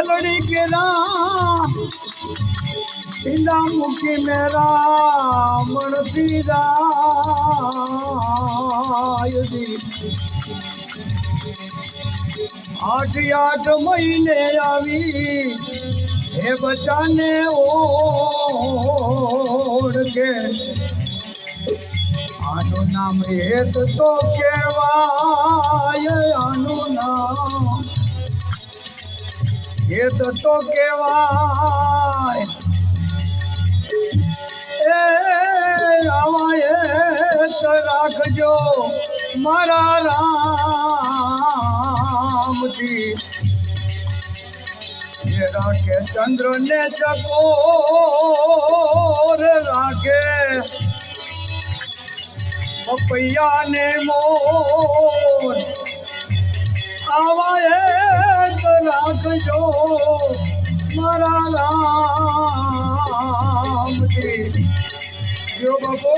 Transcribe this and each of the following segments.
છલડી કે રામ સીધા મુખી મેરા મણતી રાયદી આઠ આઠ મહિને આવી હે બચાને ઓળખે આનું નામ હેત તો કેવાય આનું નામ હેત તો તો કેવાય એ આવા હેત રાખજો મારા રામજી. એ રાખે ચંદ્ર ને ચકોર રાખે. પૈયા ને મોર. આવા એક રાખજો. મારા રામ જો બાપુ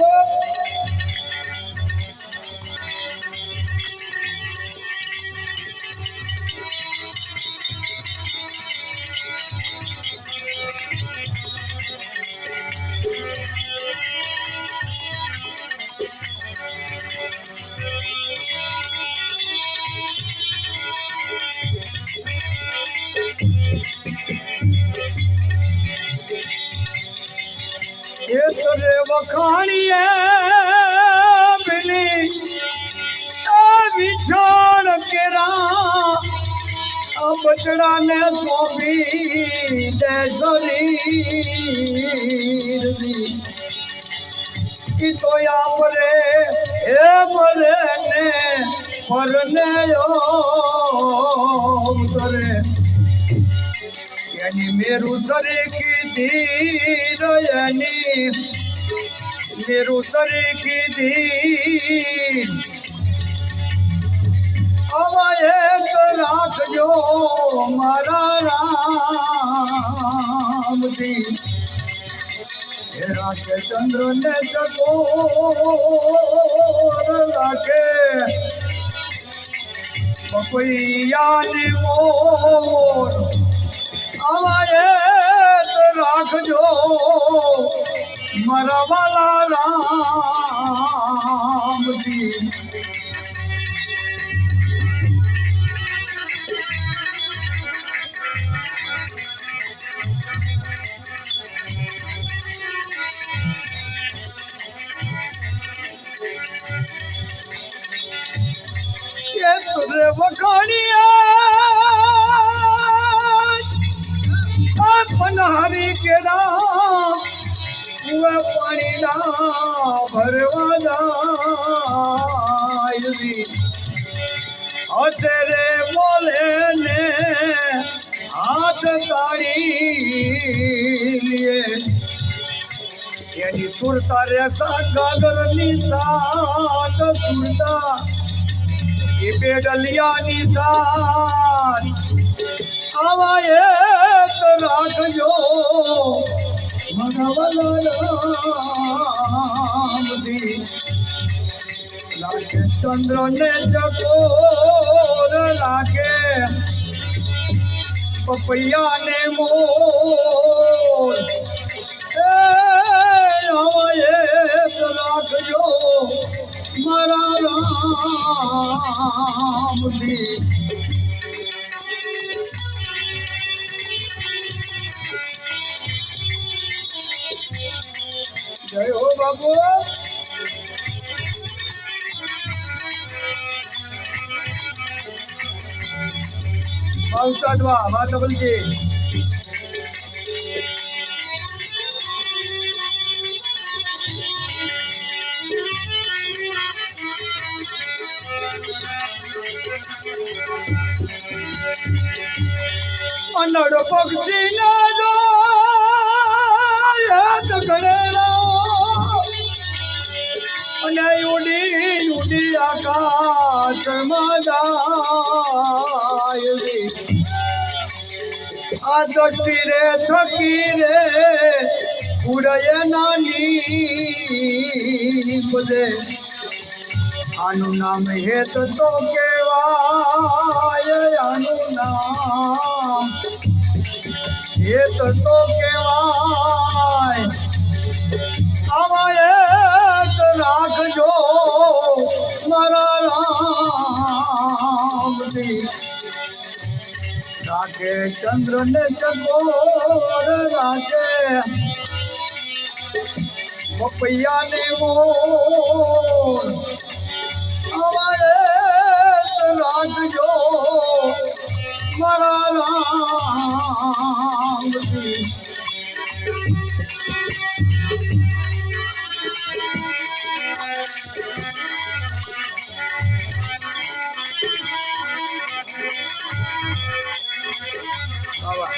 એ તો રે વખાણીએ બની વિછાણ કેરા બચડાને સોંપી દે શરીર ઈ તો આપણે હે મરે ને પરને યો કરે સરી કીધી એની મેરું સરી કીધી. આવા એક રાખજો મારા રામજી. હે રાખે ચંદ્ર ને ચકોર રાખે. પપૈયાની મોર મારા વાલા રામજી સુરે પનહારી કેરા કુએ પાણીના ભરવા જાય અત્યારે બોલે ને હાથ તાળી એની સુરતા રે સાગરની સાત સુરતા. એ બેડલિયાની સાર આવા એક રાખજો. ચંદ્ર ને ચકોર લાગે. પપૈયા ને મોર રાખજો મારા રામજી. વાહ વાહ ડબલજી અનડ પક્ષી ના આકાશમાં જાય. આ દ્રષ્ટિ રે થકી રે ઉડય નાની બોલે આનું નામ હેત તો કેવાય આનું નામ એ તો તો રાખે ચંદ્ર ને ચકોર રાખે. પપૈયા ને મોર અમારે રાખજો મારા bawah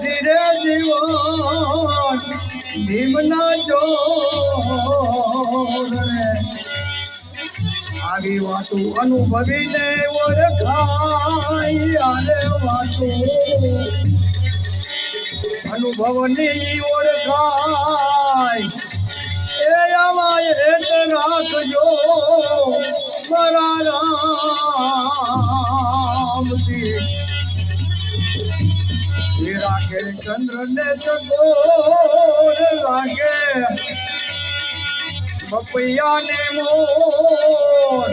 દાસી રે જીવન ભીમના જો આવી વાતો અનુભવીને ઓળખાય આલે વાતો. અનુભવની ઓળખાય, એ આમાં એ રાખજો. લાગે ચંદ્ર ને ચકોર લાગે. બપૈયા ને મોર.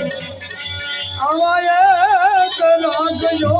આવા એક રાખજો